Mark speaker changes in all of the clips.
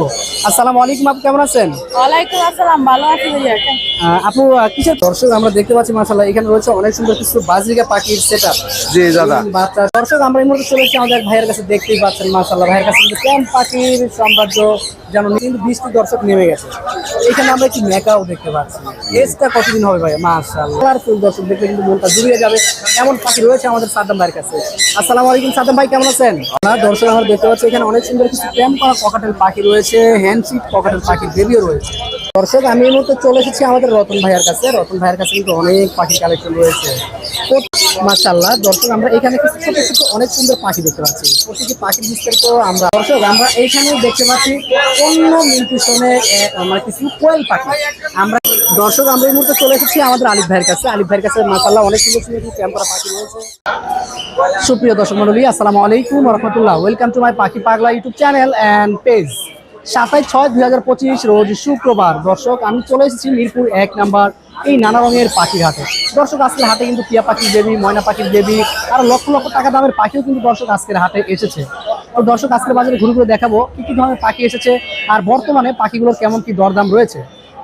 Speaker 1: শুনব আসসালামু আলাইকুম আপু কেমন আছেন?
Speaker 2: ওয়ালাইকুম আসসালাম ভালো আছি
Speaker 1: আপু কিসের দর্শক আমরা দেখতে পাচ্ছি মাসাল্লাহ এখানে রয়েছে অনেক সুন্দর কিছু বাজরিকা পাখির সেট আপ
Speaker 3: জি দাদা।
Speaker 1: বাচ্চা। দর্শক আমরা এই মুহূর্তে চলে এসেছি আমাদের এক ভাইয়ের কাছে দেখতেই পাচ্ছেন মাসাল্লাহ ভাইয়ের কাছে কিন্তু ক্যাম্প পাখির সাম্রাজ্য যেন কিন্তু বৃষ্টি দর্শক নেমে গেছে। এখানে আমরা একটি মেকাও দেখতে পাচ্ছি। এজটা কতদিন হবে ভাই? মাসাল্লাহ ফুল দর্শক দেখলে কিন্তু মনটা জুড়িয়ে যাবে। এমন পাখি রয়েছে আমাদের সাদ্দাম ভাইয়ের কাছে। আসসালামু আলাইকুম সাদ্দাম ভাই কেমন আছেন? দর্শক আমরা দেখতে পাচ্ছি এখানে অনেক সুন্দর কিছু ক্যাম্প করা ককাটেল পাখি রয়েছে। হ্যান্ডশিট ককাটেল পাখির বেবিও রয়েছে। দর্শক, আমি এই মুহূর্তে চলে এসেছি আমাদের রতন ভাইয়ের কাছে। রতন ভাইয়ের কাছে কিন্তু অনেক পাখির কালেকশন রয়েছে। মাশাল্লাহ দর্শক, আমরা এখানে কিছু ছোট ছোট, অনেক সুন্দর পাখি দেখতে পাচ্ছি। প্রতিটি পাখির বিস্তারিত আমরা দর্শক, আমরা এইখানে দেখতে পাচ্ছি অন্য মিউটিশনের মানে কিছু কোয়েল পাখি। আমরা দর্শক, আমরা এই মুহূর্তে চলে এসেছি আমাদের আলিফ ভাইয়ের কাছে। আলিফ ভাইয়ের কাছে মাশাল্লাহ অনেক সুন্দর সুন্দর কিছু পাখি রয়েছে। সুপ্রিয় দর্শক মন্ডলী আসসালামু আলাইকুম রহমতুল্লাহ। ওয়েলকাম টু মাই পাখি পাগলা ইউটিউব চ্যানেল অ্যান্ড পেজ সাতাই ছয় দুই হাজার পঁচিশ রোজ শুক্রবার। দর্শক, আমি চলে এসেছি মিরপুর এক নাম্বার এই নানা রঙের পাখির হাটে দর্শক, আজকের হাটে কিন্তু টিয়া পাখির দেবী, ময়না পাখির দেবী, আর লক্ষ লক্ষ টাকা দামের পাখিও কিন্তু দর্শক আজকের হাটে এসেছে। তো দর্শক, আজকের বাজারে ঘুরে ঘুরে দেখাবো কি কি ধরনের পাখি এসেছে আর বর্তমানে পাখিগুলোর কেমন কি দরদাম রয়েছে।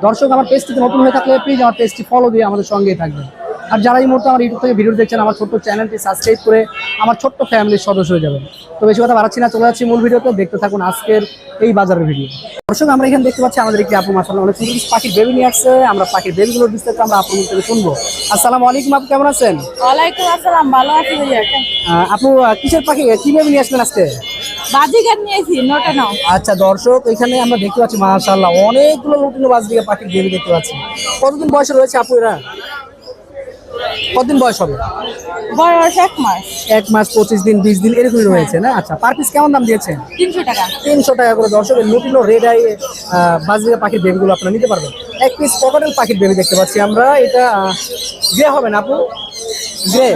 Speaker 1: দর্শক, আমার পেজটিতে নতুন হয়ে থাকলে প্লিজ আমার পেজটি ফলো দিয়ে আমাদের সঙ্গেই থাকবেন। আর যারা এই মুহূর্তে আমার ইউটিউব থেকে ভিডিও দেখছেন আমার ছোট্ট চ্যানেলটি সাবস্ক্রাইব করে আমার ছোট্ট ফ্যামিলির সদস্য হয়ে যাবেন। তো বেশি কথা বাড়াচ্ছি না চলে যাচ্ছি মূল ভিডিওতে। দেখতে থাকুন আজকের এই বাজারের ভিডিও দর্শক আমরা এখানে দেখতে পাচ্ছি আমাদের একটি আপু মাসাল অনেক সুন্দর পাখির বেবি নিয়ে আসছে। আমরা পাখির বেবিগুলোর বিস্তারিত আমরা আপুর মুখ থেকে শুনব। আসসালামু আলাইকুম আপু কেমন আছেন?
Speaker 2: ওয়ালাইকুম আসসালাম ভালো আছি
Speaker 1: আপু কিসের পাখি? কি বেবি নিয়ে আসলেন আজকে?
Speaker 2: বাজিগার নিয়েছি নটা নাও।
Speaker 1: আচ্ছা দর্শক এখানে আমরা দেখতে পাচ্ছি মাশাআল্লাহ অনেকগুলো লুটিনো বাজ দিয়ে পাখির বেবি দেখতে পাচ্ছি। কতদিন বয়সে রয়েছে আপু এরা? কতদিন বয়স হবে?
Speaker 2: বয়স এক মাস।
Speaker 1: এক মাস পঁচিশ দিন বিশ দিন এরকমই রয়েছে না? আচ্ছা পার পিস কেমন দাম দিয়েছেন?
Speaker 2: তিনশো টাকা।
Speaker 1: তিনশো টাকা করে দর্শক লুটিনো রেড আই বাজরিয়া পাখির বেবিগুলো আপনারা নিতে পারবেন। এক পিস পকেটেল পাখির বেবি দেখতে পাচ্ছি আমরা। এটা গ্রে হবে না আপু? গ্রে।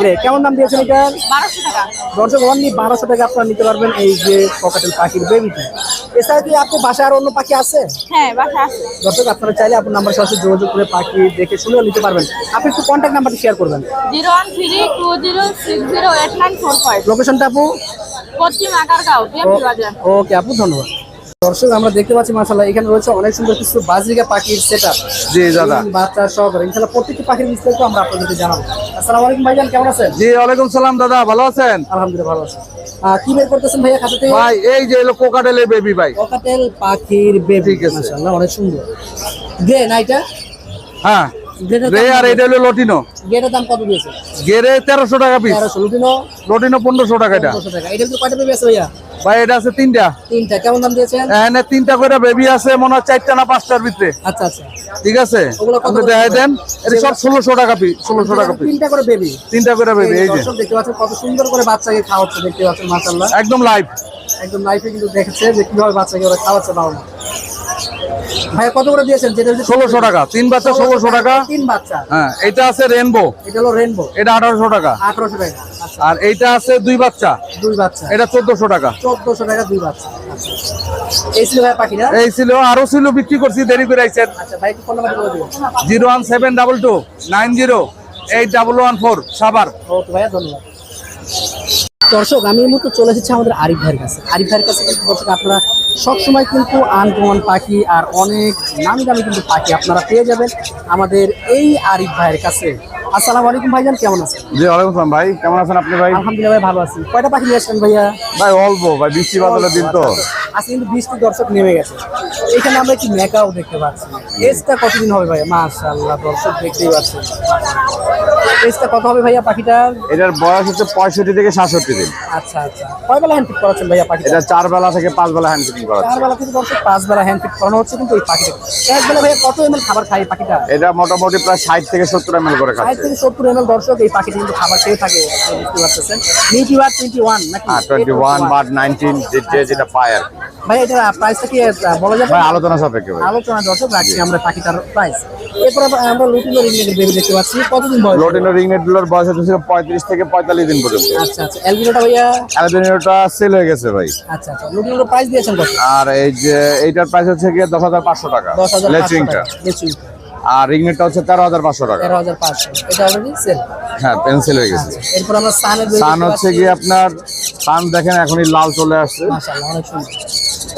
Speaker 1: গ্রে কেমন দাম দিয়েছেন এটা?
Speaker 2: বারোশো টাকা।
Speaker 1: দর্শক অনলি বারোশো টাকা আপনারা নিতে পারবেন এই যে পকেটেল পাখির বেবিটি এছাড়া কি আপনি বাসায় আর অন্য পাখি আছে?
Speaker 2: হ্যাঁ বাসা আছে।
Speaker 1: দর্শক আপনারা চাইলে আপনার নাম্বার সাথে যোগাযোগ করে পাখি দেখে শুনেও নিতে পারবেন। আপনি একটু কন্ট্যাক্ট নাম্বারটা শেয়ার করবেন।
Speaker 2: Zero one three two zero six zero eight nine four five.
Speaker 1: লোকেশনটা আপু?
Speaker 2: পশ্চিম আগারগাঁও
Speaker 1: ওকে আপু ধন্যবাদ। দর্শক আমরা দেখতে পাচ্ছি মাসাল্লাহ এখানে রয়েছে অনেক সুন্দর কিছু বাজরিকা পাখির সেট আপ
Speaker 3: জি দাদা।
Speaker 1: বাচ্চা সহ ইনশাল্লাহ প্রত্যেকটি পাখির বিস্তারিত আমরা আপনাদেরকে জানাব। আসসালামু আলাইকুম ভাইজান কেমন আছেন?
Speaker 3: জি ওয়ালাইকুম সালাম দাদা ভালো আছেন?
Speaker 1: আলহামদুলিল্লাহ ভালো আছি। কি বের করতেছেন ভাইয়া
Speaker 3: ভাই এই যে এলো কোকাটেলের বেবি ভাই।
Speaker 1: ককাটেল পাখির বেবি
Speaker 3: ঠিক আছে।
Speaker 1: মাশাআল্লাহ অনেক সুন্দর। গ্রে না এটা?
Speaker 3: হ্যাঁ। আর এটা হলো লটিনো
Speaker 1: গ্রেটার দাম কত দিয়েছে?
Speaker 3: গেরে তেরোশো টাকা পিস
Speaker 1: লুটিনো
Speaker 3: লটিনো পনেরোশো টাকা এটা।
Speaker 1: পনেরোশো টাকা। এটা কয়টা বেবি আছে ভাইয়া?
Speaker 3: ভাই এটা আছে তিনটা।
Speaker 1: তিনটা। কেমন দাম দিয়েছেন?
Speaker 3: এখানে তিনটা করে বেবি আছে মনে হয় চারটা না পাঁচটার ভিতরে।
Speaker 1: আচ্ছা আচ্ছা।
Speaker 3: ঠিক আছে? আপনি দেখাই দেন। এটা সব ষোলোশো টাকা ষোলোশো টাকা
Speaker 1: তিনটা করে বেবি
Speaker 3: তিনটা করে বেবি এই যে।
Speaker 1: দেখতে পাচ্ছেন কত সুন্দর করে বাচ্চাকে খাওয়াচ্ছে দেখতে পাচ্ছেন মাশাআল্লাহ।
Speaker 3: একদম লাইভ
Speaker 1: একদম লাইফে কিন্তু দেখেছে যে কীভাবে বাচ্চাকে ওরা খাওয়াচ্ছে বাবা কত করে দিয়েছেন? যেটা
Speaker 3: ষোলোশো টাকা। তিন বাচ্চা ষোলোশো টাকা
Speaker 1: তিন বাচ্চা।
Speaker 3: হ্যাঁ এটা আছে রেনবো
Speaker 1: এটা হলো রেনবো
Speaker 3: এটা আঠারোশো টাকা।
Speaker 1: আঠারোশো টাকা
Speaker 3: আর এইটা আছে দুই বাচ্চা।
Speaker 1: দুই বাচ্চা।
Speaker 3: এটা চোদ্দশো টাকা।
Speaker 1: চোদ্দশো টাকা দুই বাচ্চা। এই ছিল ভাই পাখি না
Speaker 3: এই ছিল আরও ছিল বিক্রি করছি দেরি করে আইছেন।
Speaker 1: আচ্ছা ভাই ফোন নাম্বার করে দিবেন।
Speaker 3: Zero one seven double two nine zero eight double one four সাবার
Speaker 1: ওকে ভাইয়া ধন্যবাদ। দর্শক আমি এই মুহূর্তে চলে এসেছি আমাদের আরিফ ভাইয়ের কাছে। আরিফ ভাইয়ের কাছে কিন্তু দর্শক আপনারা সবসময় কিন্তু আনকমন পাখি আর অনেক নামি দামি কিন্তু পাখি আপনারা পেয়ে যাবেন আমাদের এই আরিফ ভাইয়ের কাছে। আসসালামু আলাইকুম ভাইজান কেমন আছেন?
Speaker 3: জি ওয়ালাইকুম আসসালাম ভাই কেমন আছেন আপনি ভাই?
Speaker 1: আলহামদুলিল্লাহ ভাই ভালো আছি। কয়টা পাখি নিয়ে আসছেন ভাইয়া?
Speaker 3: ভাই অল্প ভাই বৃষ্টি বাদলের দিন তো।
Speaker 1: আজকে কিন্তু বৃষ্টি দর্শক নেমে গেছে। এখানে আমরা একটি মেকাও দেখতে পাচ্ছি। এজটা কতদিন হবে ভাইয়া? মাশাআল্লাহ দর্শক দেখতেই পাচ্ছেন। এজটা কত হবে ভাইয়া পাখিটার?
Speaker 3: এটার বয়স হচ্ছে পঁয়ষট্টি থেকে সাতষট্টি দিন।
Speaker 1: আচ্ছা আচ্ছা। কয় বেলা হ্যান্ড ফিট করাচ্ছেন ভাইয়া পাখিটা?
Speaker 3: এটা চার বেলা থেকে পাঁচ বেলা হ্যান্ড ফিটিং করা
Speaker 1: চার বেলা থেকে দর্শক পাঁচ বেলা হ্যান্ড ফিট করানো হচ্ছে কিন্তু এই পাখিটা। এক বেলা ভাইয়া কত এমএল খাবার খায় পাখিটা?
Speaker 3: এটা মোটামুটি প্রায় ষাট থেকে সত্তর এম করে
Speaker 1: ষাট
Speaker 3: খাচ্ছে
Speaker 1: থেকে সত্তর এমএল দর্শক এই পাখিটা কিন্তু খাবার খেয়ে থাকে বুঝতে পারতেছেন। টোয়েন্টি ওয়ান নাকি?
Speaker 3: টোয়েন্টি ওয়ান বাট নাইনটিন যেটা পায় আর কি।
Speaker 1: ভাই এটা প্রাইসটা কি বলা যাবে
Speaker 3: ভাই আলোচনা সাপেক্ষে ভাই।
Speaker 1: আলোচনা দর্শক রাখছি আমরা পাখিটার প্রাইস এরপর আমরা লুটিনো রিংনেটের বেবি দেখতে পাচ্ছি। কতদিন বয়স?
Speaker 3: লোটিনো রিংনেটগুলোর বয়স হচ্ছে পঁয়ত্রিশ থেকে পঁয়তাল্লিশ দিন পর্যন্ত।
Speaker 1: আচ্ছা আচ্ছা। অ্যালবিনোটা ভাইয়া?
Speaker 3: অ্যালবিনোটা সেল হয়ে গেছে ভাই।
Speaker 1: আচ্ছা আচ্ছা। লুটিনোর প্রাইস দিয়েছেন কত?
Speaker 3: আর এই যে এইটার প্রাইস হচ্ছে হাজার পাঁচশো টাকা।
Speaker 1: দশ হাজার
Speaker 3: লেচিংটা
Speaker 1: লেচিং
Speaker 3: আর রিংনেটটা হচ্ছে তেরো হাজার পাঁচশো টাকা।
Speaker 1: তেরো হাজার পাঁচশো। এটা অলরেডি সেল
Speaker 3: হ্যাঁ পেন্সিল হয়ে গেছে।
Speaker 1: এরপর আমরা সানের
Speaker 3: সান হচ্ছে গিয়ে আপনার সান দেখেন এখনই লাল চলে আসছে।
Speaker 1: অনেক সুন্দর।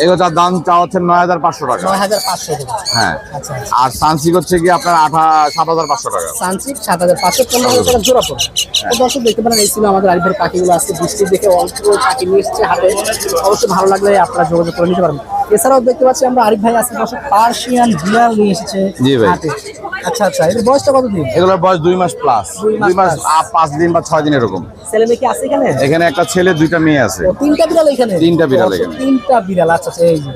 Speaker 3: এগুলো তার দাম চা হচ্ছে নয় হাজার পাঁচশো টাকা।
Speaker 1: নয় হাজার পাঁচশো টাকা।
Speaker 3: হ্যাঁ।
Speaker 1: আচ্ছা
Speaker 3: আর সানসিক হচ্ছে গিয়ে আপনার আঠা সাত হাজার পাঁচশো টাকা।
Speaker 1: সানসিক সাত হাজার পাঁচশো পনেরো হাজার টাকা জোড়া তো দর্শক দেখতে পারেন এই ছিল আমাদের পাখিগুলো। আজকে বৃষ্টি দেখে অল্প পাখি নিয়ে এসছে হাতে। অবশ্যই ভালো লাগলে আপনারা যোগাযোগ করে নিতে পারবেন। এছাড়াও দেখতে পাচ্ছি আমরা আরিফ ভাই আজকে দর্শক পার্সিয়ান বিড়াল নিয়ে এসেছে
Speaker 3: জি ভাই।
Speaker 1: আচ্ছা আচ্ছা এর বয়সটা কত দিন
Speaker 3: এগুলোর বয়স দুই মাস প্লাস
Speaker 1: দুই মাস
Speaker 3: পাঁচ দিন বা ছয় দিন এরকম।
Speaker 1: ছেলে মেয়ে কি আছে এখানে?
Speaker 3: এখানে একটা ছেলে দুইটা মেয়ে আছে।
Speaker 1: তিনটা বিড়াল এখানে?
Speaker 3: তিনটা বিড়াল এখানে।
Speaker 1: তিনটা বিড়াল আচ্ছা আচ্ছা এই যে।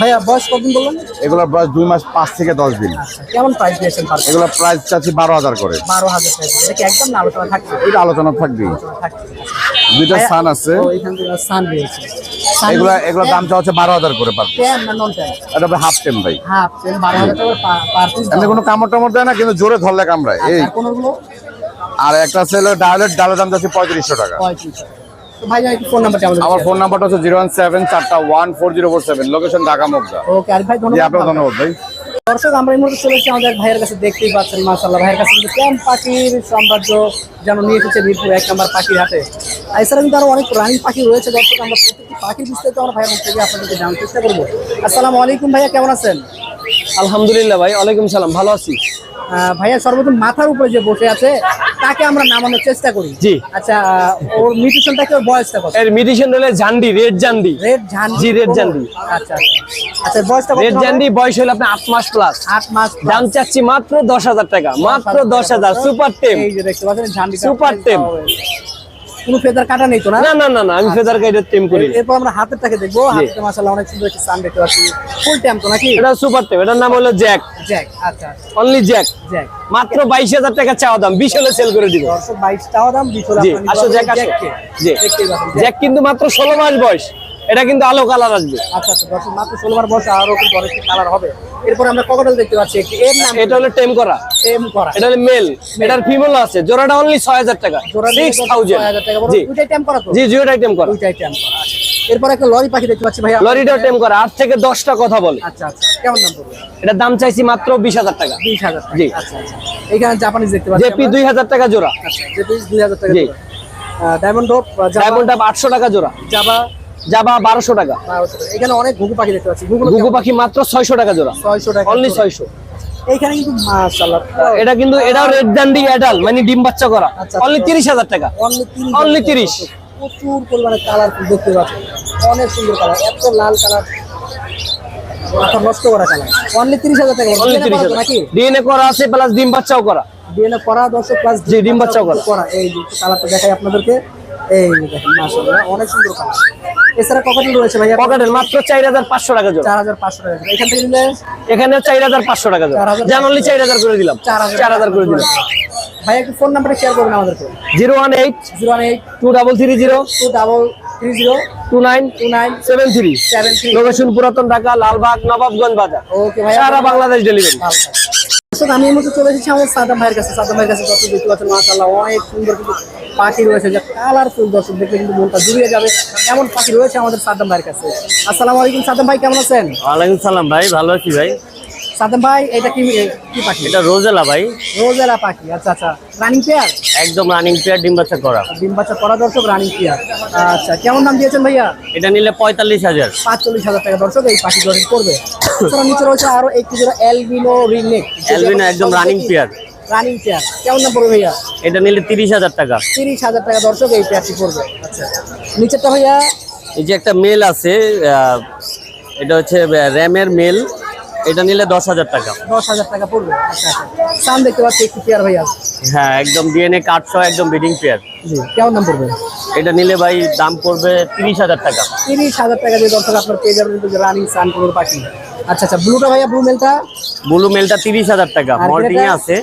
Speaker 1: ভাইয়া বয়স কতদিন বললেন?
Speaker 3: এগুলোর বয়স দুই মাস পাঁচ থেকে দশ দিন।
Speaker 1: আচ্ছা কেমন প্রাইস দিয়েছেন
Speaker 3: এগুলোর প্রাইস চাচ্ছি বারো হাজার করে।
Speaker 1: বারো হাজার টাকা এটা কি একদম আলোচনা থাকছে?
Speaker 3: এটা আলোচনা
Speaker 1: থাকবে
Speaker 3: দুইটা সান আছে।
Speaker 1: ও, এখান থেকে সান রয়েছে। সান
Speaker 3: এগুলা দাম চা হচ্ছে বারো হাজার করে পার এটা হাফ টেম ভাই।
Speaker 1: হাফ বারো হাজার
Speaker 3: এমনি কোনো কামড় টামড় দেয় না কিন্তু জোরে ধরলে কামড়ায়। এই। আর একটা ছেলে ডায়ালেট ডালের দাম যাচ্ছে পঁয়ত্রিশশো টাকা। আমার ফোন নাম্বারটা হচ্ছে জিরো ওয়ান সেভেন চারটা one four zero four seven. Location Dhaka Mugda.
Speaker 1: Okay আর ভাই ধন্যবাদ
Speaker 3: আপনার ধন্যবাদ ভাই।
Speaker 1: দর্শক আমরা এই মুহূর্তে চলেছি আমাদের এক ভাইয়ের কাছে দেখতেই পাচ্ছেন মাসাল্লাহ ভাইয়ের কাছে কিন্তু ক্যাম্প পাখির সাম্রাজ্য যেন নিয়ে এসেছে মিরপুর এক নম্বর পাখির হাটে। আর এছাড়া কিন্তু আরও অনেক রানী পাখি রয়েছে দর্শক আমরা প্রত্যেকটি পাখির বিস্তারিত আমরা ভাইয়ের মধ্যে থেকে আপনাদেরকে জানার চেষ্টা করব। আসসালামু আলাইকুম ভাইয়া কেমন আছেন?
Speaker 4: আলহামদুলিল্লাহ ভাই ওয়ালাইকুম সালাম ভালো আছি।
Speaker 1: আহ, ভাইয়া সর্বপ্রথম মাথার উপরে যে বসে আছে তাকে আমরা নামানোর চেষ্টা করি।
Speaker 4: জি।
Speaker 1: আচ্ছা ওর মিউটেশনটাকে ওর বয়সটা কত?
Speaker 4: এর মিডিশন হলে জান্ডি রেড জান্ডি।
Speaker 1: রেড জান্ডি?
Speaker 4: জি, red
Speaker 1: কোনো- আচ্ছা আচ্ছা। আচ্ছা বয়সটা কত
Speaker 4: রেড? জান্ডি বয়স হলে আপনার আট মাস প্লাস
Speaker 1: আট মাস plus।
Speaker 4: দাম চাচ্ছি মাত্র দশ হাজার টাকা। মাত্র দশ হাজার। সুপার টেম
Speaker 1: এই যে দেখতে পাচ্ছেন ঝান্ডি
Speaker 4: Super টেম।
Speaker 1: কোনো ফেদার কাটা নেই তো না?
Speaker 4: না না আমি ফেদার গাইডের টেম করি।
Speaker 1: এরপর আমরা হাতেরটাকে দেখব। হাতে মাশাআল্লাহ অনেক সুন্দর একটা সান দেখতে পাচ্ছি। ফুল টেম তো নাকি?
Speaker 4: এটা সুপার টেম এটার নাম হলো জ্যাক
Speaker 1: জ্যাক আচ্ছা।
Speaker 4: অনলি জ্যাক
Speaker 1: জ্যাক
Speaker 4: মাত্র বাইশ হাজার টাকা চাওয়া দাম বিশ হলে সেল করে দিব।
Speaker 1: দর্শক বাইশ টাকা দাম বিশ হলে আপনি
Speaker 4: আসো জ্যাক আসো জি। জ্যাক কিন্তু মাত্র ষোলো মাস বয়স। এটা কিন্তু আলো কালার আসবে।
Speaker 1: আচ্ছা আচ্ছা দর্শক মাত্র ষোলো বার আরও কিন্তু অনেকটি কালার হবে। এরপর আমরা ককটেল দেখতে পাচ্ছি এর নাম।
Speaker 4: এটা হলো টেম করা।
Speaker 1: টেম করা।
Speaker 4: এটা হলো মেল। এটার ফিমেল আছে। জোড়াটা অনলি টাকা।
Speaker 1: জোড়া নিলে
Speaker 4: সিক্স
Speaker 1: 6,000 টাকা।
Speaker 4: জি।
Speaker 1: দুইটাই টেম করা তো?
Speaker 4: জি জিও আইটেম করা।
Speaker 1: দুইটাই টেম করা আচ্ছা। এরপর একটা লরি পাখি দেখতে পাচ্ছি ভাইয়া।
Speaker 4: লরিটাও টেম করা। আট থেকে দশটা কথা বলে।
Speaker 1: আচ্ছা আচ্ছা। কেমন দাম পড়বে?
Speaker 4: এটার দাম চাইছি মাত্র বিশ হাজার টাকা। জি।
Speaker 1: আচ্ছা আচ্ছা। এখানে জাপানিজ দেখতে পাচ্ছি
Speaker 4: জেপি টাকা জোড়া।
Speaker 1: আচ্ছা জেপি টাকা। ডায়মন্ড ডপ
Speaker 4: ডায়মন্ড টাকা জোড়া।
Speaker 1: জাবা
Speaker 4: জাবা বারোশো টাকা।
Speaker 1: এখানে অনেক ঘুঘু পাখি দেখতে পাচ্ছি। ঘুঘু
Speaker 4: পাখি মাত্র ছয়শো টাকা জোড়া।
Speaker 1: ছয়শো টাকা।
Speaker 4: অনলি ছয়শো।
Speaker 1: এইখানে কিন্তু মাশাআল্লাহ।
Speaker 4: এটা কিন্তু এটাও রেড ডান্ডি অ্যাডাল মানে ডিম বাচ্চা করা।
Speaker 1: আচ্ছা,
Speaker 4: অনলি
Speaker 1: আচ্ছা।
Speaker 4: তিরিশ হাজার টাকা।
Speaker 1: অনলি তিরিশ
Speaker 4: 30
Speaker 1: প্রচুর পরিমাণে কালারফুল দেখতে পাচ্ছি। অনেক সুন্দর কালার এত লাল কালার মাথা নষ্ট করা কালার অনলি টাকা।
Speaker 4: অনলি
Speaker 1: নাকি?
Speaker 4: ডিএনএ করা আছে প্লাস ডিম বাচ্চাও করা।
Speaker 1: ডিএনএ করা দর্শক প্লাস
Speaker 4: জি, ডিম বাচ্চাও করা।
Speaker 1: এই কালারটা দেখাই আপনাদেরকে। এই দেখেন মাশাআল্লাহ অনেক সুন্দর কালার এছাড়া পকেটেল রয়েছে ভাইয়া?
Speaker 4: পকেটেল মাত্র 4500 টাকা জোড়া।
Speaker 1: 4500 টাকা এখান থেকে নিলে?
Speaker 4: এখানেও 4500 টাকা জোড়া। জানালি 4000 করে দিলাম। 4000 করে দিলাম।
Speaker 1: ভাইয়া ফোন নাম্বারটা শেয়ার করবেন আমাদেরকে।
Speaker 4: 018 018
Speaker 1: 230 230 three zero
Speaker 4: two nine
Speaker 1: two nine
Speaker 4: seven three
Speaker 1: seven three
Speaker 4: location পুরাতন ঢাকা লালবাগ নবাবগঞ্জ বাজার
Speaker 1: ওকে ভাই
Speaker 4: সারা বাংলাদেশ ডেলিভারি
Speaker 1: দর্শক আমি এই মুহূর্তে চলে এসেছি আমাদের সাদাম ভাইয়ের কাছে। সাদাম ভাইয়ের কাছে যত দেখতে পাচ্ছেন মাশাআল্লাহ অনেক সুন্দর কিন্তু পাখি রয়েছে। যে কালারফুল দর্শক দেখলে কিন্তু মনটা জুড়িয়ে যাবে। এমন পাখি রয়েছে আমাদের সাদাম ভাইয়ের কাছে। আসসালামু আলাইকুম সাদাম ভাই কেমন আছেন?
Speaker 5: ওয়ালাইকুম সালাম ভাই ভালো আছি ভাই।
Speaker 1: সাদাম ভাই এটা কি কি পাখি?
Speaker 5: এটা রোজেলা ভাই।
Speaker 1: রোজেলা পাখি আচ্ছা আচ্ছা। রানিং পেয়ার
Speaker 5: একদম রানিং পেয়ার ডিম বাচ্চা করা।
Speaker 1: ডিম বাচ্চা করা দর্শক রানিং পেয়ার আচ্ছা কেমন দাম দিয়েছেন ভাইয়া?
Speaker 5: এটা নিলে পঁয়তাল্লিশ হাজার।
Speaker 1: পাঁচচল্লিশ হাজার টাকা দর্শক এই পাখি দর্শক করবে এছাড়া নিচে রয়েছে আরও একটি জোড়া এলবিনো রিনেক
Speaker 5: অ্যালবিনো একদম রানিং পেয়ার
Speaker 1: রানিং পেয়ার কেমন দাম পড়বে ভাইয়া?
Speaker 5: এটা নিলে তিরিশ হাজার টাকা।
Speaker 1: তিরিশ হাজার টাকা দর্শক এই পেয়ারটি পড়বে। আচ্ছা নিচেরটা ভাইয়া?
Speaker 5: এই যে একটা মেল আছে এটা হচ্ছে র্যামের মেল এটা নিলে দশ হাজার টাকা।
Speaker 1: দশ হাজার টাকা পড়বে। আচ্ছা আচ্ছা। দেখতে পাচ্ছি একটু পেয়ার ভাইয়া
Speaker 5: হ্যাঁ একদম ডিএনএ কার্ডসহ একদম বিডিং পেয়ার
Speaker 1: জি কেমন দাম পড়বে?
Speaker 5: এটা নিলে ভাই দাম পড়বে তিরিশ হাজার টাকা।
Speaker 1: তিরিশ হাজার টাকা দিয়ে দর্শক আপনার পেয়ে যাবেন কিন্তু রানিং সান কোনোর পাখি আচ্ছা আচ্ছা ব্লুটা ভাইয়া ব্লু মেলটা
Speaker 5: ব্লু মেলটা তিরিশ হাজার টাকা। মল্টিং
Speaker 1: গ্রেটা?
Speaker 5: আছে।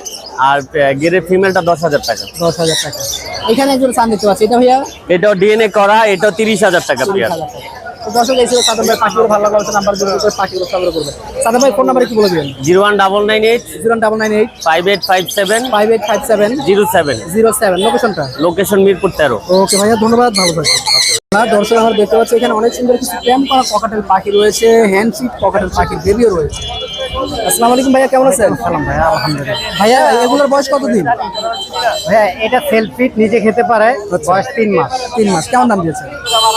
Speaker 5: আর গেরের ফিমেলটা দশ হাজার টাকা।
Speaker 1: দশ হাজার টাকা। এখানে একজন সান দেখতে পাচ্ছি। এটা ভাইয়া?
Speaker 5: এটাও ডিএনএ করা এটাও তিরিশ হাজার টাকা পেয়ার।
Speaker 1: দর্শক এই ছিল সাদাম ভাই পাখিগুলো ভালো লাগল নাম্বার জন্য পাখিগুলো সংগ্রহ করবে সাদাম ভাই ফোন নাম্বার কি বলে দিবেন?
Speaker 5: Zero one double nine eight
Speaker 1: zero double nine eight
Speaker 5: five eight five seven
Speaker 1: five eight five seven
Speaker 5: zero seven.
Speaker 1: Zero seven. লোকেশনটা?
Speaker 5: লোকেশন মিরপুর তেরো।
Speaker 1: ওকে ভাইয়া ধন্যবাদ ভালো থাকবেন। না দর্শক আমরা দেখতে পাচ্ছি এখানে অনেক সুন্দর কিছু ক্যাম্প করা পকেটের পাখি রয়েছে হ্যান্ডশিট পকেটের পাখির দেবীও রয়েছে। আসসালামু আলাইকুম ভাইয়া কেমন আছেন? ভাইয়া আলহামদুলিল্লাহ। ভাইয়া এগুলোর বয়স কতদিন?
Speaker 6: ভাইয়া এটা সেলফিট নিজে খেতে পারে বয়স তিন মাস।
Speaker 1: তিন মাস কেমন দাম দিয়েছে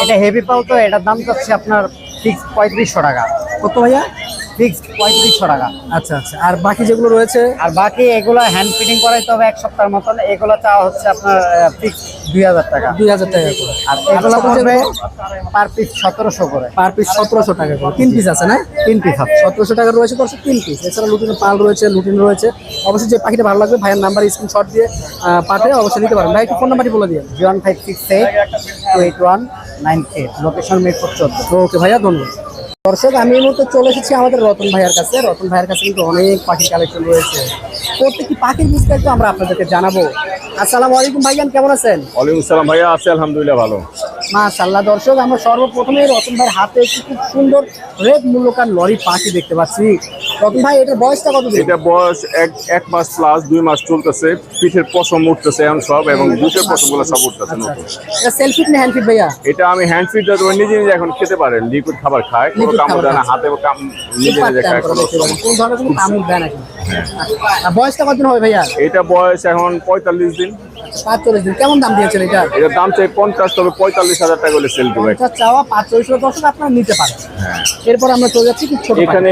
Speaker 6: এটা হেভি পাও তো এটার দাম যাচ্ছে আপনার ঠিক পঁয়ত্রিশশো টাকা।
Speaker 1: কত ভাইয়া?
Speaker 6: পঁয়ত্রিশশো টাকা।
Speaker 1: আচ্ছা আচ্ছা। আর বাকি যেগুলো রয়েছে?
Speaker 6: আর বাকি এগুলো হ্যান্ড ফিটিং করাইতে হবে এক সপ্তাহের মতন। এগুলো চাওয়া হচ্ছে আপনার ফিক্স দুই হাজার টাকা।
Speaker 1: দুই হাজার টাকা করে।
Speaker 6: আর এগুলো পার পিস সতেরোশো করে।
Speaker 1: পার পিস সতেরোশো টাকা করে। তিন পিস আছে না?
Speaker 6: তিন পিস আছে।
Speaker 1: সতেরোশো টাকা রয়েছে তিন পিস এছাড়া লুটিন পাল রয়েছে লুটিন রয়েছে। অবশ্যই যে পাখিটা ভালো লাগবে ভাইয়ের নাম্বার স্ক্রিনশট দিয়ে পাঠিয়ে অবশ্যই নিতে পারেন। ভাই একটু ফোন নাম্বারটি বলে দিয়ে
Speaker 6: one five six eight two eight one nine eight location Mirpur চোদ্দ।
Speaker 1: ওকে ভাইয়া ধন্যবাদ। দর্শক, আমি এই মুহূর্তে চলে এসেছি আমাদের রতন ভাইয়ের কাছে। রতন ভাইয়ের কাছে কিন্তু অনেক পাখির কালেকশন রয়েছে। প্রত্যেকটি পাখির বিস্তারিত আমরা আপনাদেরকে জানাব। আসসালামু আলাইকুম ভাইজান কেমন আছেন?
Speaker 7: ওয়ালাইকুম আসসালাম ভাইয়া, আছে আলহামদুলিল্লাহ ভালো।
Speaker 1: মাশাল্লাহ দর্শক আমরা সর্বপ্রথমে রতন ভাইয়ের হাতে একটি খুব সুন্দর রেড মূল্যকার লরি পাখি দেখতে পাচ্ছি। রতন ভাই এটার বয়সটা কত
Speaker 7: এটা বয়স এক এক মাস প্লাস দুই মাস চলতেছে। পিঠের পশম উঠতেছে এখন সব এবং বুকের পশমগুলো সব উঠতেছে
Speaker 1: আচ্ছা
Speaker 7: নতুন।
Speaker 1: এটা সেলফিট না হ্যান্ডফিট ভাইয়া?
Speaker 7: এটা আমি হ্যান্ড ফিড নিজে নিজে এখন খেতে পারে লিকুইড খাবার খায় কোনো কামড় দেয় না। হাতে কাম নিজে নিজে খায় কোনো
Speaker 1: ধরনের কোনো কামড় দেয় নাকি আর বয়সটা কতদিন হবে ভাইয়া?
Speaker 7: এটা বয়স এখন পঁয়তাল্লিশ দিন।
Speaker 1: পাঁচচল্লিশ দিন। কেমন দাম দিয়েছেন এটা?
Speaker 7: এটার দাম চাই পঞ্চাশ তবে পঁয়তাল্লিশ হাজার টাকা করে সেল দেবে।
Speaker 1: পঞ্চাশ চাওয়া পাঁচচল্লিশ দর্শক আপনারা নিতে পারেন। এরপর আমরা চলে যাচ্ছি ছোট
Speaker 7: এখানে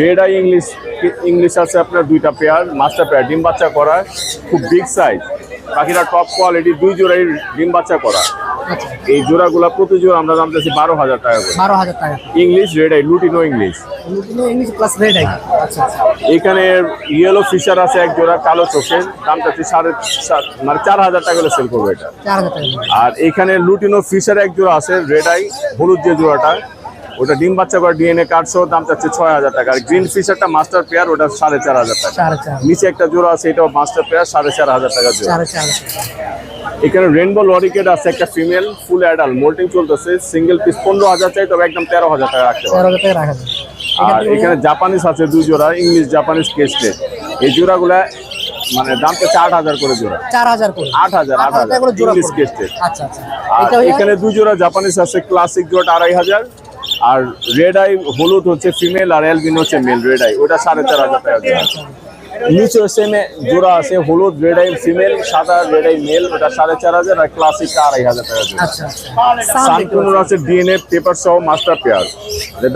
Speaker 7: রেড আই ইংলিশ ইংলিশ আছে আপনার দুইটা পেয়ার মাস্টার পেয়ার ডিম বাচ্চা করা খুব বিগ সাইজ পাখিরা টপ কোয়ালিটি দুই জোড়াই ডিম বাচ্চা করা।
Speaker 1: আচ্ছা।
Speaker 7: এই জোড়াগুলা প্রতি জোড়া আমরা দাম চাচ্ছি বারো হাজার টাকা করে।
Speaker 1: বারো হাজার টাকা
Speaker 7: English red eye lutino English
Speaker 1: English plus red eye
Speaker 7: এখানে ইয়েলো ফিশার আছে এক জোড়া কালো চোখের। দাম চাচ্ছি সাড়ে সাত মানে চার হাজার টাকা সেল করব এটা। আর এখানে লুটিনো ফিশার এক জোড়া আছে রেড আই হলুদ যে জোড়াটা। ওটা ডিম বাচ্চা করে ডিএনএ কার্ডসহ দাম চাচ্ছে ছয় হাজার টাকা। আর গ্রিন ফিশারটা মাস্টার পেয়ার ওটা সাড়ে চার হাজার টাকা।
Speaker 1: চার চার
Speaker 7: নিচে একটা জোড়া আছে এটাও মাস্টার পেয়ার সাড়ে চার হাজার টাকা জোড়া।
Speaker 1: চার চার।
Speaker 7: এখানে রেনবো লরিকেট আছে একটা ফিমেল ফুল অ্যাডাল মোল্টিং চলতেছে সিঙ্গেল পিস পনেরো হাজার চাই তবে একদম তেরো হাজার টাকা রাখতে
Speaker 1: চার
Speaker 7: আর এখানে জাপানিজ আছে দুই জোড়া ইংলিশ জাপানিজ কেস্টেড এই জোড়াগুলা মানে দাম তো আট হাজার করে জোড়া।
Speaker 1: চার হাজার করে।
Speaker 7: আট হাজার আট হাজার
Speaker 1: জোড়া
Speaker 7: ইংলিশ। কেস্টেড
Speaker 1: আচ্ছা আচ্ছা।
Speaker 7: আর এখানে দুই জোড়া জাপানিজ আছে ক্লাসিক জোড়াটা আড়াই হাজার। আর রেড আই হলুদ হচ্ছে ফিমেল আর অ্যালবিন হচ্ছে মেল রেড আই ওটা সাড়ে চার হাজার টাকা নিচে সেম জোড়া আছে হলুদ রেড আই ফিমেল সাদা রেড আই মেল ওটা সাড়ে চার হাজার আর ক্লাসিকটা আড়াই হাজার টাকা জোড়া
Speaker 1: আচ্ছা আচ্ছা।
Speaker 7: সানকুনোর আছে ডিএনএ পেপার সহ মাস্টার পেয়ার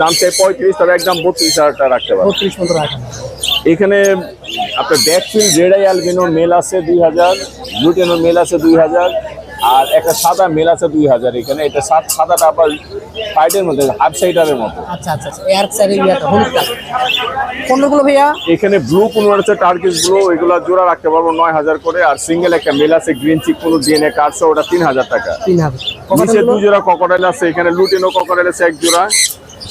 Speaker 7: দাম চাই পঁয়ত্রিশ তবে একদম বত্রিশ হাজার টাকা রাখতে পারবে। এখানে আপনার ব্যাকফিল রেড আই অ্যালবিনো মেল আছে দুই হাজার লুটেনো মেল আছে দুই হাজার। আর একটা সাদা মেল আছে দুই হাজার এখানে। এটা সাত সাদাটা আবার সাইডের মধ্যে হাফ সাইডারের মতো।
Speaker 1: আচ্ছা আচ্ছা আচ্ছা। এয়ার সাইডের ইয়েটা হলুদ কালার কোনগুলো ভাইয়া?
Speaker 7: এখানে ব্লু কোনো আছে টার্কিস ব্লু এগুলো জোড়া রাখতে পারব নয় হাজার করে। আর সিঙ্গেল একটা মেল আছে গ্রিন চিক কোনো ডিএনএ কার্ডস ওটা তিন হাজার টাকা।
Speaker 1: তিন হাজার।
Speaker 7: নিচে দু জোড়া ককরেল আছে এখানে লুটিনো ককরেল আছে এক জোড়া।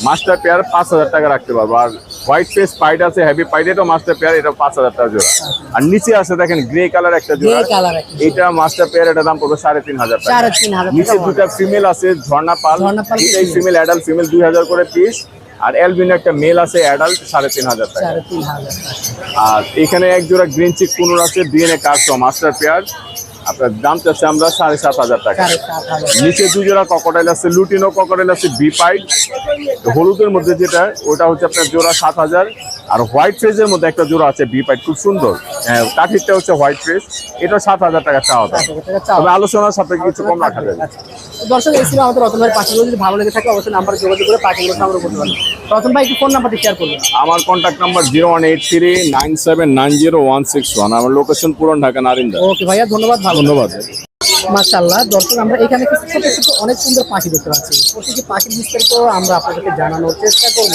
Speaker 7: মাস্টার পেয়ার পাঁচ হাজার টাকা রাখতে পারব। আর হোয়াইট ফেস পাইড আছে হেভি পাইড এটাও মাস্টার পেয়ার এটা পাঁচ হাজার টাকা জোড়া। আর নিচে আছে দেখেন গ্রে কালার একটা জোড়া। এটা মাস্টার পেয়ার এটা দাম পড়বে সাড়ে তিন হাজার টাকা। নিচে দুটা ফিমেল আছে ঝর্ণা পাল। ফিমেল অ্যাডাল্ট ফিমেল দুই হাজার করে পিস আর এলবিন একটা মেল আছে অ্যাডাল্ট সাড়ে তিন হাজার টাকা। আর এখানে এক জোড়া গ্রিন চিক কুনুর আছে ডিএনএ কার্ড মাস্টার পেয়ার আপনার দাম চাচ্ছে আমরা সাড়ে সাত হাজার টাকা। নিচে দুজোড়া ককটাইল আছে লুটিনো ককটাইল আছে বিপাইড হলুদের মধ্যে যেটা ওটা হচ্ছে আপনার জোড়া সাত হাজার। আর হোয়াইট ফেজের মধ্যে একটা জোড়া আছে বিপাইড খুব সুন্দর। হ্যাঁ কাঠিরটা হচ্ছে হোয়াইট ফেজ এটা সাত হাজার টাকা চাওয়া দাম। তবে আলোচনার সাপেক্ষে কিছু কম রাখা যাবে।
Speaker 1: আচ্ছা। দর্শক এই আমাদের রতন ভাইয়ের পাখিগুলো যদি ভালো লেগে থাকে অবশ্যই নাম্বার যোগাযোগ করে পাখিগুলো সংগ্রহ করতে পারেন রতন ভাই একটু ফোন নাম্বারটি শেয়ার করবেন।
Speaker 7: আমার contact number zero one eight three nine seven nine zero one six one আমার লোকেশন পুরন ঢাকা নারিন্দা।
Speaker 1: ওকে ভাইয়া ধন্যবাদ ভালো
Speaker 7: ধন্যবাদ।
Speaker 1: মাশাল্লাহ দর্শক আমরা এখানে কিছু ছোট ছোট অনেক সুন্দর পাখি দেখতে পাচ্ছি। প্রতিটি পাখির বিস্তারিত আমরা আপনাদেরকে জানানোর চেষ্টা করব।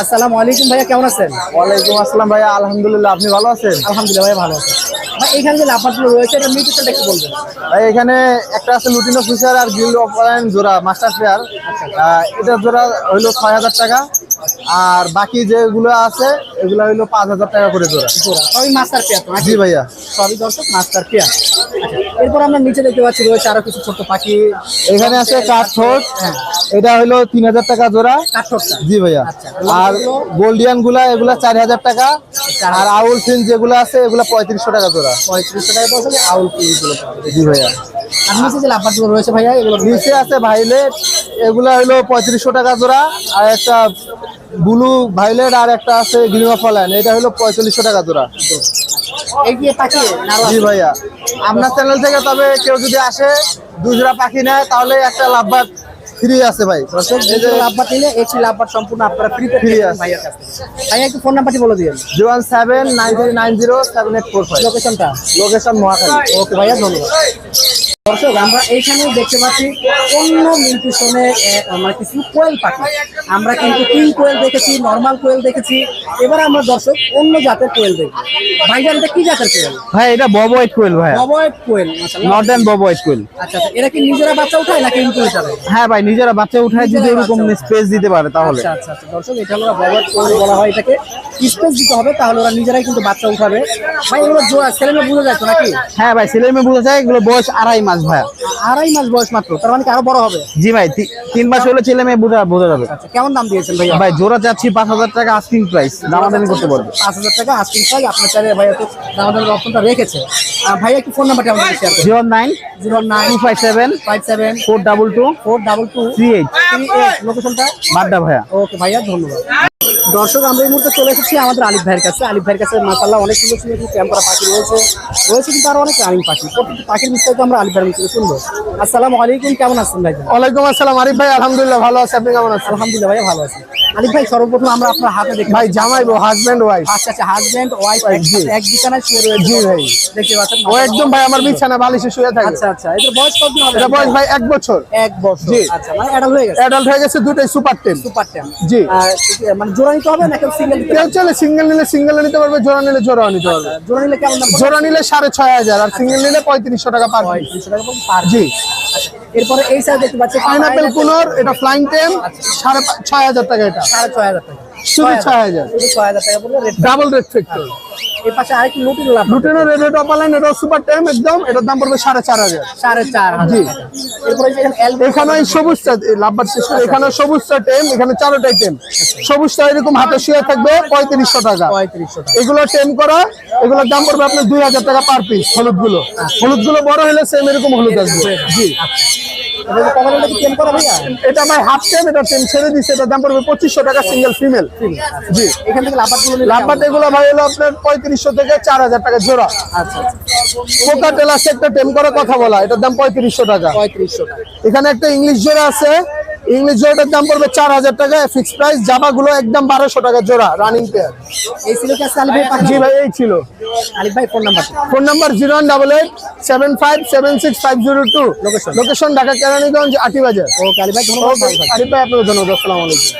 Speaker 1: আসসালামু আলাইকুম ভাইয়া কেমন আছেন?
Speaker 6: ওয়ালাইকুম আসসালাম ভাইয়া আলহামদুলিল্লাহ আপনি ভালো আছেন?
Speaker 1: আলহামদুলিল্লাহ ভাইয়া ভালো আছেন ভাই এখানে যে লাফাগুলো রয়েছে এটা মিউটেশনটা একটু বলবেন?
Speaker 6: ভাই এখানে একটা আছে লুটিনো ফিশার আর গিল অপারেন জোড়া মাস্টার পেয়ার। এটা জোড়া হইল ছয় হাজার টাকা। আর বাকি যেগুলো আছে এগুলো হইল পাঁচ হাজার টাকা করে জোড়া।
Speaker 1: জোড়া। সবই মাস্টার পেয়ার
Speaker 6: জি ভাইয়া।
Speaker 1: সবই দর্শক মাস্টার পেয়ার। এরপর আমরা নিচে দেখতে পাচ্ছি রয়েছে আরও কিছু ছোট পাখি।
Speaker 6: এখানে আছে কাঠঠোট
Speaker 1: হ্যাঁ।
Speaker 6: এটা হইল তিন হাজার টাকা জোড়া। জি ভাইয়া।
Speaker 1: আচ্ছা।
Speaker 6: আর গোল্ডিয়ানগুলা এগুলা চার হাজার টাকা। আর আউল ফিন যেগুলো আছে এগুলা পঁয়ত্রিশশো টাকা জোড়া।
Speaker 1: পঁয়ত্রিশশো টাকা পড়ছে আউল পাবে।
Speaker 6: জি ভাইয়া।
Speaker 1: আর নিচে যে লাফাগুলো রয়েছে ভাইয়া এগুলো
Speaker 6: নিচে আছে ভাইলেট এগুলা পঁয়ত্রিশশো টাকা জোড়া। আর একটা ব্লু ভাইলেট আর একটা আছে অফালাইন এটা হলো পঁয়তাল্লিশশো টাকা জোড়া।
Speaker 1: এই যে পাখি
Speaker 6: জি ভাইয়া। আপনার চ্যানেল থেকে তবে কেউ যদি আসে দুজরা পাখি নেয় তাহলে একটা লাভবাদ ফ্রি আছে ভাই।
Speaker 1: লাভবার নিলে একটি লাভবার সম্পূর্ণ আপনারা
Speaker 6: ফ্রি
Speaker 1: ফ্রি
Speaker 6: আছে।
Speaker 1: ভাইয়ের কাছ ভাইয়া একটু ফোন নাম্বারটি বলে দিন
Speaker 6: zero one seven nine three nine zero seven eight four five.
Speaker 1: লোকেশনটা
Speaker 6: লোকেশন মহাখালী।
Speaker 1: ওকে ভাইয়া ধন্যবাদ। দর্শক আমরা এইখানে দেখতে পাচ্ছি অন্য মিউটেশনে মানে কিছু কোয়েল পাখি। আমরা কিন্তু কিং কোয়েল দেখেছি নর্মাল কোয়েল দেখেছি। এবার আমরা দর্শক অন্য জাতের কোয়েল দেখব। ভাইজান এটা কি জাতের কোয়েল?
Speaker 6: ভাই এটা কোয়েল ভাই
Speaker 1: কোয়েল
Speaker 6: নর্দার্ন কোয়েল।
Speaker 1: আচ্ছা আচ্ছা এরা কি নিজেরা বাচ্চা উঠায় নাকি ইনকিউবেটরে
Speaker 6: হ্যাঁ ভাই নিজেরা বাচ্চা উঠায় যদি এরকম স্পেস দিতে পারে তাহলে।
Speaker 1: আচ্ছা আচ্ছা দর্শক এটা হলো ববয়েড কোয়েল বলা হয় এটাকে। স্পেস দিতে হবে তাহলে ওরা নিজেরাই কিন্তু বাচ্চা উঠাবে। ভাই এগুলো জোড়া ছেলে মেয়ে বোঝা তো নাকি?
Speaker 6: হ্যাঁ ভাই ছেলে মেয়ে বোঝা যায় এগুলো বয়স আড়াই মাস ভাই
Speaker 1: আড়াই মাস বয়স মাত্র তার মানে কি আরও বড় হবে?
Speaker 6: জি ভাই তিন মাস হলে ছেলে মেয়ে বোঝা বোঝা যাবে।
Speaker 1: আচ্ছা কেমন দাম দিয়েছেন ভাইয়া?
Speaker 6: ভাই জোড়া চাচ্ছি পাঁচ হাজার টাকা আস্কিং প্রাইস দামাদামি করতে পারবে।
Speaker 1: পাঁচ হাজার টাকা আস্কিং প্রাইস আপনার চাইলে ভাইয়া তো দামাদামের অপশনটা রেখেছে। ভাইয়া একটু ফোন নাম্বারটা আমাদের শেয়ার করুন।
Speaker 6: Zero nine
Speaker 1: zero nine
Speaker 6: two five seven
Speaker 1: five seven
Speaker 6: four double two
Speaker 1: four double two
Speaker 6: three eight
Speaker 1: three eight লোকেশনটা
Speaker 6: বাড্ডা ভাইয়া।
Speaker 1: ওকে ভাইয়া ধন্যবাদ। দর্শক আমরা এই মুহূর্তে চলে এসেছি আমাদের আলিফ ভাইয়ের কাছে। আলিফ ভাইয়ের কাছে মাসাল্লাহ অনেক সুন্দর সুন্দর ক্যাম্প করা পাখি রয়েছে। রয়েছে কিন্তু আরও অনেক রানিং পাখি। প্রত্যেকটি পাখির বিস্তারিত আমরা আলিফ ভাইয়ের মধ্যে থেকে শুনব। আসসালামু আলাইকুম কেমন আছেন ভাই
Speaker 6: ওয়ালাইকুম আসসালাম আরিফ ভাই আলহামদুলিল্লাহ ভালো আছে। আপনি কেমন আছেন?
Speaker 1: আলহামদুলিল্লাহ ভাই ভালো আছি। আলিফ ভাই সর্বপ্রথম আমরা আপনার হাতে দেখি
Speaker 6: ভাই জামাই বউ হাজব্যান্ড ওয়াইফ
Speaker 1: আচ্ছা আচ্ছা হাজব্যান্ড ওয়াইফ এক বিছানায় শুয়ে রয়েছে।
Speaker 6: জি ভাই।
Speaker 1: দেখতে পাচ্ছেন
Speaker 6: ও একদম ভাই আমার বিছানা বালিশে শুয়ে থাকে।
Speaker 1: আচ্ছা আচ্ছা এদের বয়স কতদিন হবে?
Speaker 6: এটা বয়স ভাই এক বছর।
Speaker 1: এক বছর
Speaker 6: জি।
Speaker 1: আচ্ছা মানে অ্যাডাল্ট হয়ে গেছে।
Speaker 6: অ্যাডাল্ট হয়ে গেছে দুটোই সুপার টেন
Speaker 1: সুপার টেন
Speaker 6: জি।
Speaker 1: মানে জোড়া নিতে হবে নাকি সিঙ্গেল নিতে
Speaker 6: কেউ
Speaker 1: হবে?
Speaker 6: চলে সিঙ্গেল নিলে সিঙ্গেল নিতে পারবে জোড়া নিলে জোড়াও নিতে পারবে।
Speaker 1: জোড়া নিলে কেমন
Speaker 6: জোড়া নিলে সাড়ে ছয় হাজার আর সিঙ্গেল নিলে পঁয়ত্রিশশো টাকা পার
Speaker 1: পঁয়ত্রিশশো টাকা পার
Speaker 6: জি।
Speaker 1: আচ্ছা, এরপরে এই সাইজ দেখতে পাচ্ছি
Speaker 6: পাইনাপেল কুনোর এটা ফ্লাইং টেম সাড়ে পা- ছয় হাজার টাকা এটা।
Speaker 1: সাড়ে ছয় হাজার টাকা।
Speaker 6: শুধু ছয় হাজার
Speaker 1: ছয় হাজার। টাকা।
Speaker 6: ডাবল রেট ফ্যাক্টর
Speaker 1: এই পাশে আরেকটি নতুন লাভ
Speaker 6: লুটেনের রেড রেড অপালাইন এটা সুপার টেম একদম এটার দাম পড়বে সাড়ে চার হাজার।
Speaker 1: সাড়ে চার
Speaker 6: জি।
Speaker 1: টাকা। এরপরে এই যে এখানে এলবো
Speaker 6: এখানে ওই সবুজটা লাভবার শেষ করে এখানে সবুজটা টেম এখানে চারোটাই টেম সবুজটা এরকম হাতে শুয়ে থাকবে পঁয়ত্রিশশো টাকা। এগুলো টেম করা এগুলোর দাম পড়বে আপনার দুই হাজার টাকা পার পিস হলুদগুলো হলুদগুলো বড় হলে সেম এরকম হলুদ আসবে। জি।
Speaker 1: ভাইয়া?
Speaker 6: এটা ভাই হাফ টেম এটা টেম ছেড়ে দিচ্ছে দাম পড়বে পঁচিশশো টাকা সিঙ্গেল ফিমেল জি।
Speaker 1: এখান থেকে
Speaker 6: এগুলো ভাই হলো আপনার পঁয়ত্রিশশো থেকে চার হাজার টাকা জোড়া।
Speaker 1: আচ্ছা আচ্ছা।
Speaker 6: পোকা টেলাসে একটা টেম করে কথা বলা এটার দাম পঁয়ত্রিশশো টাকা।
Speaker 1: পঁয়ত্রিশশো টাকা।
Speaker 6: এখানে একটা ইংলিশ জোড়া আছে। ইংলিশ জোড়াটার দাম পড়বে চার হাজার টাকা ফিক্স প্রাইস জামা গুলো একদম বারোশো টাকা জোড়া রানিং পেয়ার
Speaker 1: এই ছিল আলিফ
Speaker 6: জি ভাই এই ছিল।
Speaker 1: আলিফ ভাই phone number
Speaker 6: phone number zero one double eight seven five seven six five zero two
Speaker 1: Location?
Speaker 6: Location Dhaka Keraniganj Ati Bazar
Speaker 1: okay আলিফ ভাই ধন্যবাদ।
Speaker 6: আরিফ ভাই আপনাকে ধন্যবাদ। আসসালামু আলাইকুম।